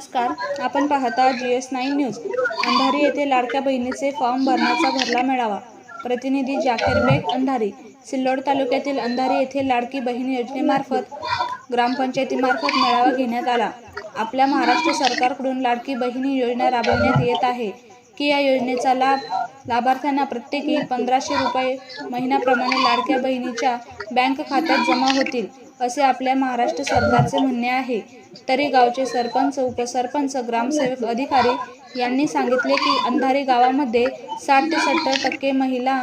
नमस्कार. आपण पाहता G S nine news. Andhari येथे लाडक्या बहिणीचे फॉर्म भरण्याचा भरला मेळावा. प्रतिनिधी जाकीर बेग अंधारी. सिल्लोड तालुक्यातील अंधारी येथे लाडकी बहीण योजनेमार्फत ग्रामपंचायतीमार्फत मेळावा घेण्यात आला. आपल्या महाराष्ट्र सरकारकडून लाडकी बहिणी योजना राबवण्यात येत आहे. की या योजनेचा लाभ लाभार्थ्यांना प्रत्येकी पंधराशे रुपये महिन्याप्रमाणे लाडक्या बहिणीच्या बँक खात्यात जमा होतील. असे आपल्या महाराष्ट्र सरकारचे म्हणणे आहे. तरी गावचे सरपंच उपसरपंच ग्रामसेवक अधिकारी यांनी सांगितले की अंधारी गावामध्ये साठ ते सत्तर टक्के महिला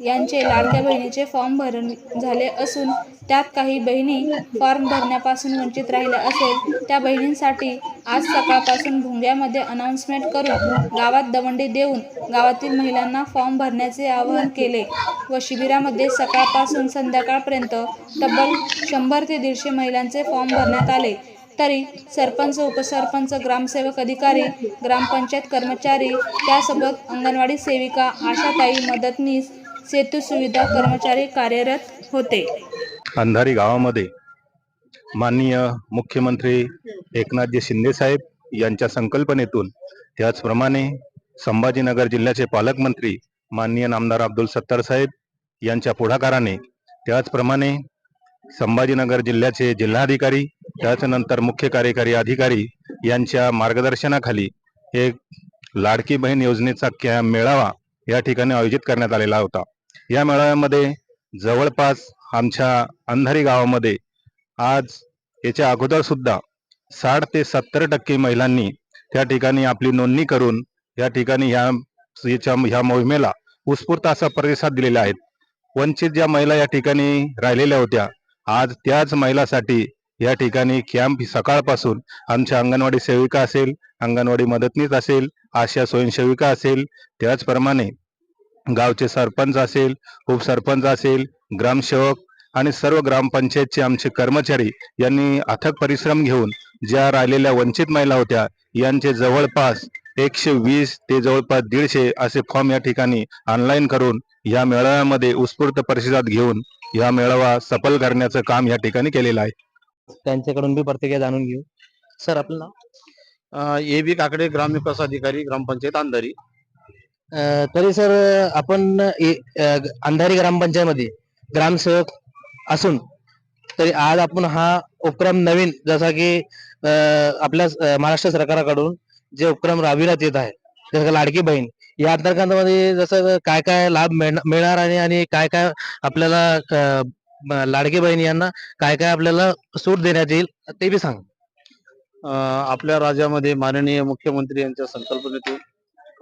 यांचे लाडक्या बहिणीचे फॉर्म भरून झाले असून त्यात काही बहिणी फॉर्म भरण्यापासून वंचित राहिल्या असेल त्या बहिणींसाठी आज सकाळपासून भुंग्यामध्ये अनाऊन्समेंट करून गावात दवंडी देऊन गावातील महिलांना फॉर्म भरण्याचे आवाहन केले व शिबिरामध्ये सकाळपासून संध्याकाळपर्यंत तब्बल शंभर ते दीडशे महिलांचे फॉर्म भरण्यात आले. तरी सरपंच उपसरपंच ग्रामसेवक अधिकारी ग्रामपंचायत कर्मचारी त्यासोबत अंगणवाडी सेविका आशाताई मदतनीस सेतू सुविधा कर्मचारी कार्यरत होते. अंधारी गावामध्ये माननीय मुख्यमंत्री एकनाथजी शिंदे साहेब यांच्या संकल्पनेतून त्याचप्रमाणे संभाजीनगर जिल्ह्याचे पालकमंत्री माननीय नामदार अब्दुल सत्तार साहेब यांच्या पुढाकाराने त्याचप्रमाणे संभाजीनगर जिल्ह्याचे जिल्हाधिकारी त्याच्यानंतर मुख्य कार्यकारी अधिकारी यांच्या मार्गदर्शनाखाली एक लाडकी बहीण योजनेचा कॅम्प मेळावा या ठिकाणी आयोजित करण्यात आलेला होता. या मेळाव्यामध्ये जवळपास आमच्या अंधारी गावामध्ये आज याच्या अगोदर सुद्धा साठ ते सत्तर टक्के महिलांनी त्या ठिकाणी आपली नोंदणी करून या ठिकाणी ह्या याच्या ह्या मोहिमेला उत्स्फूर्त असा प्रतिसाद दिलेला आहे. वंचित ज्या महिला या ठिकाणी राहिलेल्या होत्या आज त्याच महिलासाठी या ठिकाणी कॅम्प सकाळपासून आमच्या अंगणवाडी सेविका असेल अंगणवाडी मदतनीस असेल आशा स्वयंसेविका असेल त्याचप्रमाणे गावचे सरपंच असेल उपसरपंच असेल ग्रामसेवक आणि सर्व ग्रामपंचायतचे आमचे कर्मचारी यांनी अथक परिश्रम घेऊन ज्या राहिलेल्या वंचित महिला होत्या यांचे जवळपास एकशे वीस ते जवळपास दीडशे असे फॉर्म या ठिकाणी ऑनलाईन करून या मेळाव्यामध्ये उत्स्फूर्त प्रतिसाद घेऊन या मेळावा सफल करण्याचं काम या ठिकाणी केलेलं आहे. त्यांच्याकडून बी प्रतिक्रिया जाणून घेऊ. सर आपलं नाव? ए बी काकडे ग्रामविकास अधिकारी ग्रामपंचायत अंधारी अं, तरी सर आपण ए- अं, अंधारी ग्रामपंचायतमध्ये ग्रामसेवक असून तरी आज आपण हा उपक्रम नवीन जसा की अं, आपल्या अं, महाराष्ट्र सरकारकडून जे उपक्रम राबविण्यात येत आहे जसं लाडकी बहीण या अंतर्गतामध्ये जसं काय काय लाभ मिळण- मिळणार आणि आणि काय काय आपल्याला अं, म- लाडकी बहीण यांना काय काय आपल्याला सूट देण्यात येईल ते बी सांग. अं, आपल्या राज्यामध्ये माननीय मुख्यमंत्री यांच्या संकल्पनेतून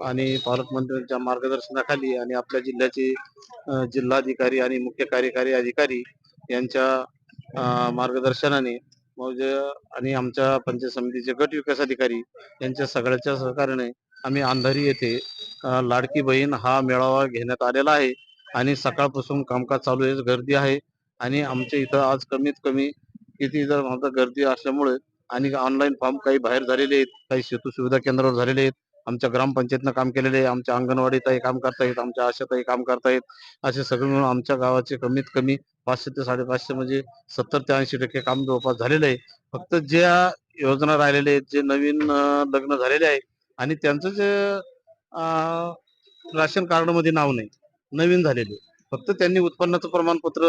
आणि पालकमंत्र्यांच्या मार्गदर्शनाखाली आणि आपल्या जिल्ह्याचे जिल्हाधिकारी आणि मुख्य कार्यकारी अधिकारी यांच्या मार्गदर्शनाने मग आणि आमच्या पंचायत समितीचे गट विकास अधिकारी यांच्या सगळ्याच्या सहकार्याने आम्ही अंधारी येथे लाडकी बहीण हा मेळावा घेण्यात आलेला आहे आणि सकाळपासून कामकाज चालू आहे गर्दी आहे आणि आमच्या इथं आज कमीत कमी किती जर गर्दी असल्यामुळे आणि ऑनलाईन फॉर्म काही बाहेर झालेले आहेत काही सेतू सुविधा केंद्रावर झालेले आहेत आमच्या ग्रामपंचायतनं काम केलेले आहे. आमच्या अंगणवाडीतही काम करतायत. आमच्या आशातही काम करतायत. असे सगळे मिळून आमच्या गावाचे कमीत कमी पाचशे ते साडेपाचशे म्हणजे सत्तर ते ऐंशी टक्के काम जवळपास झालेलं आहे. फक्त ज्या योजना राहिलेल्या आहेत जे नवीन लग्न झालेले आहे आणि त्यांचं जे राशन कार्डमध्ये नाव नाही नवीन झालेले फक्त त्यांनी उत्पन्नाचं प्रमाणपत्र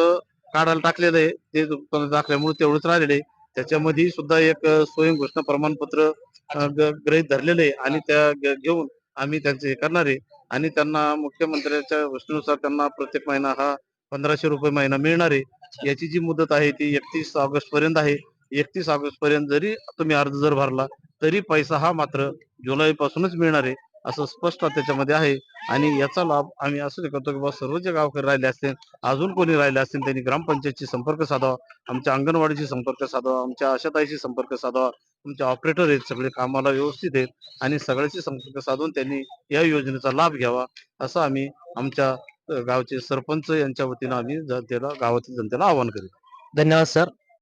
काढायला टाकलेलं आहे. ते उत्पन्न दाखल्यामुळे तेवढंच राहिलेलं आहे. त्याच्यामध्ये सुद्धा एक स्वयंघोषणा स्वयं घोषणा प्रमाणपत्र अ, गृहीत धरलेले आहे आणि त्या घेऊन आम्ही त्यांचे हे करणार आहे. आणि त्यांना मुख्यमंत्र्यांच्या घोषणेनुसार त्यांना प्रत्येक महिना हा पंधराशे रुपये महिना मिळणार आहे. याची जी मुदत आहे ती एकतीस ऑगस्ट पर्यंत आहे. एकतीस ऑगस्ट पर्यंत जरी तुम्ही अर्ज जर भरला तरी पैसा हा मात्र जुलैपासूनच मिळणार आहे. असं स्पष्ट त्याच्यामध्ये आहे. आणि याचा लाभ आम्ही असं करतो की बा सर्व जे गावकरी राहिले असतील अजून कोणी राहिले असतील त्यांनी ग्रामपंचायतशी संपर्क साधावा आमच्या अंगणवाडीशी संपर्क साधावा आमच्या आशाताईशी संपर्क साधावा तुमचे ऑपरेटर आहेत सगळे कामाला व्यवस्थित आहेत आणि सगळ्याशी संपर्क साधून त्यांनी या योजनेचा लाभ घ्यावा असं आम्ही आमच्या गावचे सरपंच यांच्या वतीनं आम्ही जनतेला गावातील जनतेला आवाहन करेल धन्यवाद सर.